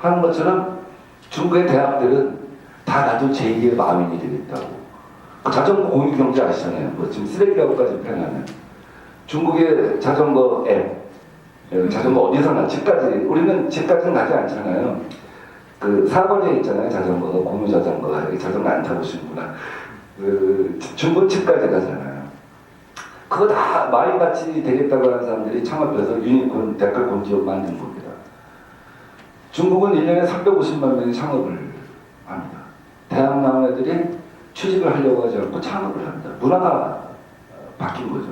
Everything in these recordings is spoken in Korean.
하는 것처럼 중국의 대학들은 다 나도 제2의 마윈이 되겠다고. 그 자전거 공유 경제 아시잖아요. 뭐 지금 쓰레기라고까지 표현하는 중국의 자전거 앱, 예, 자전거 어디서나 집까지 우리는 집까지는 가지 않잖아요. 그 사거리에 있잖아요 자전거가 공유 자전거가 자전거 안 타보시는구나. 그 중국 집까지 가잖아요. 그거 다 마윈같이 되겠다고 하는 사람들이 창업해서 유니콘 댓글 공지업 만든 겁니다. 중국은 1년에 350만 명이 창업을 합니다. 대학 나온 애들이 취직을 하려고 하지 않고 창업을 합니다. 문화가 어, 바뀐 거죠.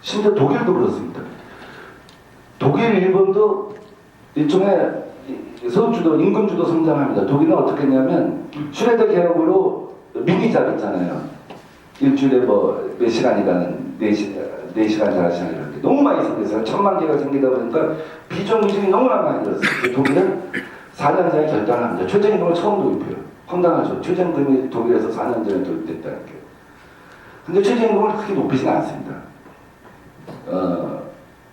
심지어 독일도 그렇습니다. 독일, 일본도 일종의 이- 서울주도, 임금주도 성장합니다. 독일은 어떻게 했냐면 슈레더 개혁으로 미니잡 있잖아요. 일주일에 뭐 몇 시간이라는 네, 시, 네 시간, 사 시간 이렇게 너무 많이 생겨서 천만 개가 생기다 보니까 비정규직이 너무나 많이 늘었어요. 독일은 4년 전에 결단합니다. 최저임금을 처음 도입해요. 황당하죠. 최저임금이 독일에서 4년 전에 도입됐다는 게. 근데 최저임금을 그렇게 높이진 않습니다. 어,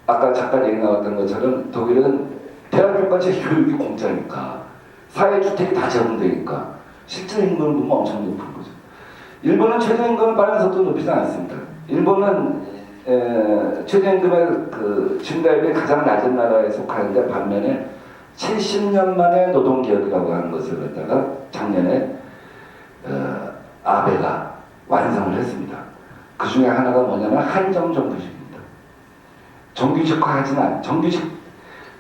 아까 잠깐 얘기 나왔던 것처럼 독일은 대학교까지 교육이 공짜니까 사회주택이 다 제공되니까 실제 임금은 엄청 높은 거죠. 일본은 최저임금을 속도로 높이지 않습니다. 일본은 에, 최저임금의 그 증가율이 가장 낮은 나라에 속하는데 반면에 70년 만에 노동개혁이라고 하는 것을 갖다가 작년에 어, 아베가 완성을 했습니다. 그 중에 하나가 뭐냐면 한정 정규직입니다. 정규직화하지는 않, 정규직,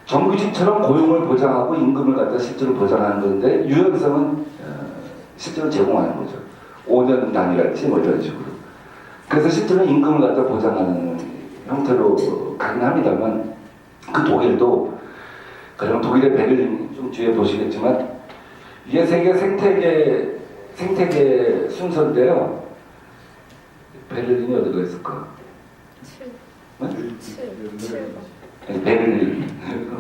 정규직처럼 고용을 보장하고 임금을 갖다 실제로 보장하는 건데 유연성은 어, 실제로 제공하는 거죠. 5년 단위랄지 뭐 이런 식으로. 그래서 실제로 임금을 갖다 보장하는 형태로 가긴 합니다만 그 독일도 가령 독일의 베를린 좀 뒤에 보시겠지만 이게 세계 생태계 생태계 순서인데요. 베를린이 어디가 있을까? 7, 네? 7, 7. 아니, 베를린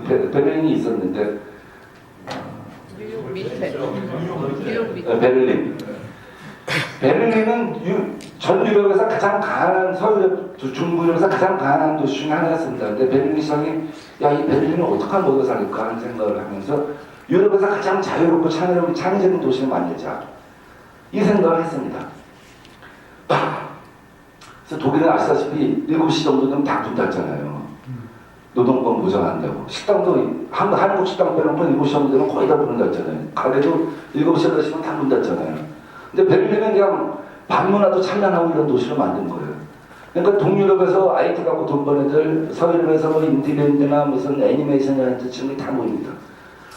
베- 베를린이 있었는데 뉴욕 밑에. 뉴욕 어, 밑에. 베를린 베를린은 유, 전 유럽에서 가장 가난한 서유럽 주- 중부유럽에서 가장 가난한 도시 중에 하나였습니다. 근데 베를린 시장이 야이 베를린을 어떻게 먹여 살릴까 하는 생각을 하면서 유럽에서 가장 자유롭고 창의적인, 창의적인 도시를 만들자 이 생각을 했습니다. 그래서 독일은 아시다시피 7시 정도 되면 다문 닫잖아요. 노동권 보장한다고. 식당도 한, 한국 식당 빼놓고 7시 정도 되면 거의 다 문을 닫잖아요. 가게도 7시, 8시면 다 문 닫잖아요. 근데 베를린은 그냥 밤문화도 찬란하고 이런 도시로 만든 거예요. 그러니까 동유럽에서 IT 갖고 돈 버는 애들, 서유럽에서 뭐 인디밴드나 무슨 애니메이션이라는 친구들이 다 모입니다.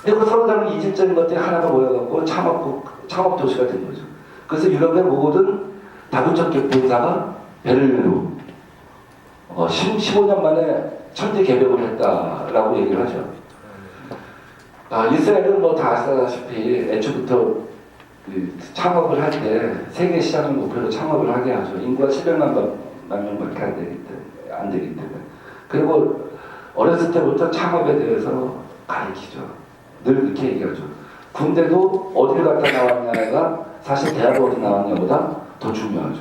근데 그 서로 다른 이질적인 것들이 하나가 모여갖고 창업, 창업 도시가 된 거죠. 그래서 유럽의 모든 다국적 본사가 베를린으로 어, 10, 15년 만에 천지 개벽을 했다라고 얘기를 하죠. 아, 이스라엘은 뭐 다 아시다시피 애초부터 그 창업을 할 때 세계 시장을 목표로 창업을 하게 하죠. 인구가 700만 만 명밖에 안 되기 때문에 안 되기 때문에 그리고 어렸을 때부터 창업에 대해서 가르치죠. 늘 이렇게 얘기하죠. 군대도 어디를 갔다 나왔냐가 사실 대학 어디 나왔냐보다 더 중요하죠.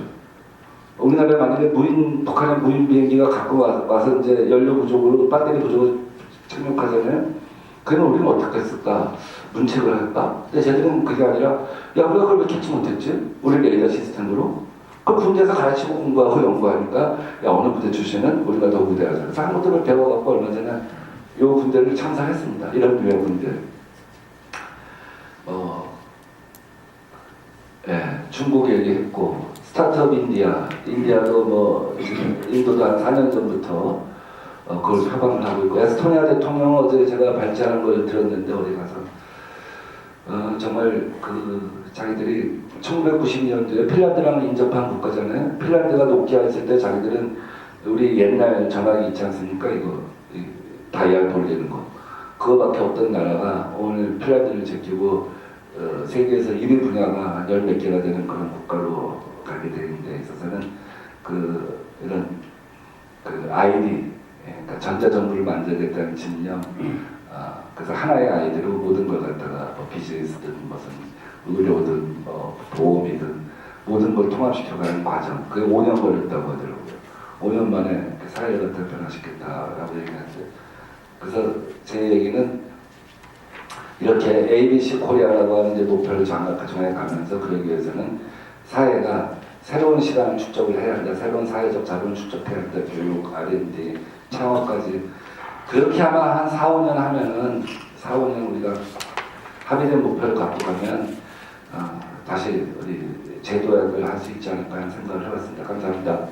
우리나라에 만약에 무인 북한의 무인 비행기가 갖고 와- 와서 이제 연료 부족으로 배터리 부족으로 착륙하잖아요. 그러면 우리는 어떻게 했을까? 문책을 할까? 근데 쟤들은 그게 아니라 야 우리가 그걸 왜 캐치 못했지? 우리 레이더 시스템으로 그 군대에서 가르치고 공부하고 연구하니까 야 어느 부대 출신은 우리가 더 부대하자 그래서 한 것들을 배워갖고 얼마 전에 요 군대를 참사했습니다 이런 유해 군대 어, 예, 중국 얘기했고 스타트업 인디아 인디아도 뭐 인도도 한 4년 전부터 어, 그걸 표방을 하고 있고 에스토니아 대통령 어제 제가 발제하는 걸 들었는데 어디 가서 어, 정말 그 자기들이 1992년도에 핀란드랑 인접한 국가잖아요. 핀란드가 노키아 했을 때 자기들은 우리 옛날 전화기 있지 않습니까? 이거 이 다이얼 돌리는 거 그거밖에 없던 나라가 오늘 핀란드를 제끼고 어, 세계에서 1위 분야가 열 몇 개가 되는 그런 국가로 가게 되는 데 있어서는 그 이런 그 아이디 예, 그러니까 전자정부를 만들겠다는 집념. 아, 그래서 하나의 아이디로 모든 걸 갖다가 뭐 비즈니스든 무슨 의료든 뭐 보험이든 모든 걸 통합시켜가는 과정. 그게 5년 걸렸다고 하더라고요. 5년 만에 그 사회를 갖다 변화시켰다라고 얘기하는데 그래서 제 얘기는 이렇게 ABC 코리아라고 하는 이제 목표를 가면서 그러기 위해서는 사회가 새로운 시간을 축적을 해야 한다. 새로운 사회적 자본을 축적해야 한다. 교육, R&D, 창업까지. 그렇게 아마 한 4, 5년 하면은 4, 5년 우리가 합의된 목표를 갖고 가면 어, 다시 우리 제도약을 할 수 있지 않을까 하는 생각을 해봤습니다. 감사합니다.